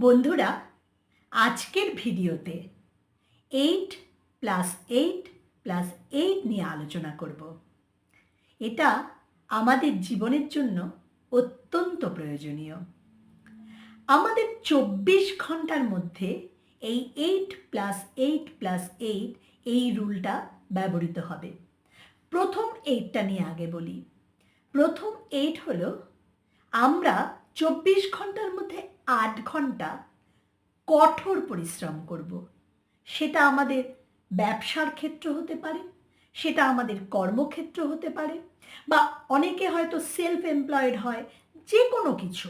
বন্ধুরা, আজকের ভিডিওতে eight plus eight plus eight নিয়ে আলোচনা করব। এটা আমাদের জীবনের জন্য অত্যন্ত প্রয়োজনীয়। আমাদের চব্বিশ ঘণ্টার মধ্যে এই eight plus eight plus eight এই রুলটা ব্যবহৃত হবে। প্রথম এইটটা নিয়ে আগে বলি। প্রথম এইট হলো, আমরা চব্বিশ ঘণ্টার মধ্যে আট ঘণ্টা কঠোর পরিশ্রম করব। সেটা আমাদের ব্যবসার ক্ষেত্র হতে পারে, সেটা আমাদের কর্মক্ষেত্র হতে পারে, বা অনেকে হয়তো সেলফ এমপ্লয়েড হয় যে কোনো কিছু,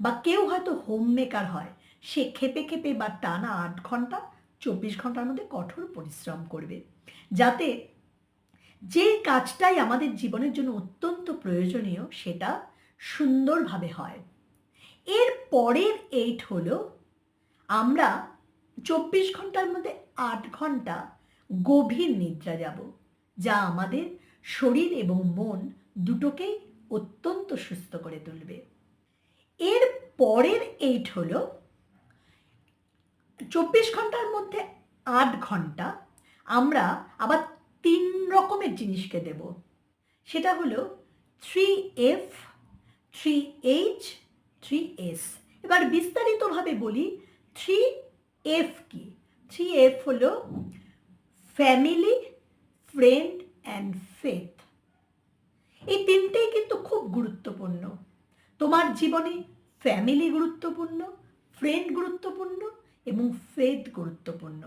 বা কেউ হয়তো হোম মেকার হয়, সে খেপে খেপে বা টানা আট ঘণ্টা, চব্বিশ ঘণ্টার মধ্যে কঠোর পরিশ্রম করবে। যাতে যে কাজটাই আমাদের জীবনের জন্য অত্যন্ত প্রয়োজনীয়, সেটা সুন্দরভাবে হয়। এর পরের এইট হলো আমরা চব্বিশ ঘণ্টার মধ্যে আট ঘণ্টা গভীর নিদ্রা যাব, যা আমাদের শরীর এবং মন দুটোকেই অত্যন্ত সুস্থ করে তুলবে। এর পরের এইট হলো চব্বিশ ঘণ্টার মধ্যে আট ঘণ্টা আমরা আবার তিন রকমের জিনিসকে দেব। সেটা হলো three F three H three S এবার বিস্তারিতভাবে বলি থ্রি এফ কি? থ্রি এফ হলো ফ্যামিলি ফ্রেন্ড অ্যান্ড ফেথ এই তিনটেই কিন্তু খুব গুরুত্বপূর্ণ। তোমার জীবনে ফ্যামিলি গুরুত্বপূর্ণ ফ্রেন্ড গুরুত্বপূর্ণ এবং ফেথ গুরুত্বপূর্ণ।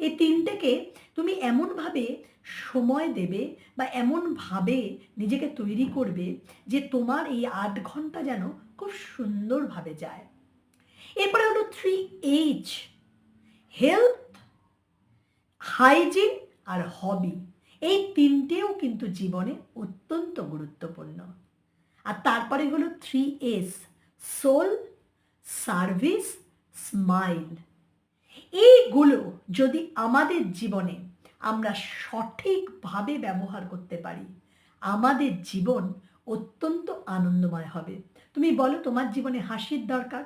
এই তিনটেকে তুমি এমনভাবে সময় দেবে বা এমনভাবে নিজেকে তৈরি করবে যে তোমার এই আট ঘণ্টা যেন খুব সুন্দরভাবে যায়। এরপরে হলো থ্রি এইচ হেলথ হাইজিন আর হবি এই তিনটেও কিন্তু জীবনে অত্যন্ত গুরুত্বপূর্ণ। আর তারপরে হলো three S soul service smile এইগুলো যদি আমাদের জীবনে আমরা সঠিকভাবে ব্যবহার করতে পারি, আমাদের জীবন অত্যন্ত আনন্দময় হবে। তুমি বলো, তোমার জীবনে হাসির দরকার?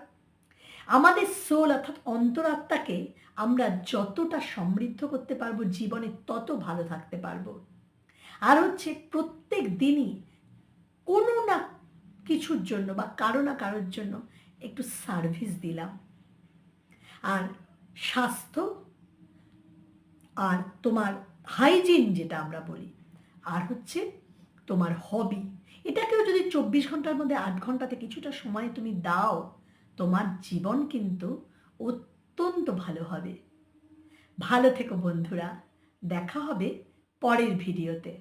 আমাদের সোল অর্থাৎ অন্তরাত্মাকে আমরা যতটা সমৃদ্ধ করতে পারব, জীবনে তত ভালো থাকতে পারব। আর হচ্ছে প্রত্যেক দিনই কোনো না কিছুর জন্য বা কারও না কারোর জন্য একটু সার্ভিস দিলাম। আর স্বাস্থ্য আর তোমার হাইজিন যেটা আমরা বলি, আর হচ্ছে তোমার হবি এটাকেও যদি চব্বিশ ঘণ্টার মধ্যে আট ঘন্টাতে কিছুটা সময় তুমি দাও, তোমার জীবন কিন্তু অত্যন্ত ভালো হবে। ভালো থেকো বন্ধুরা, দেখা হবে পরের ভিডিওতে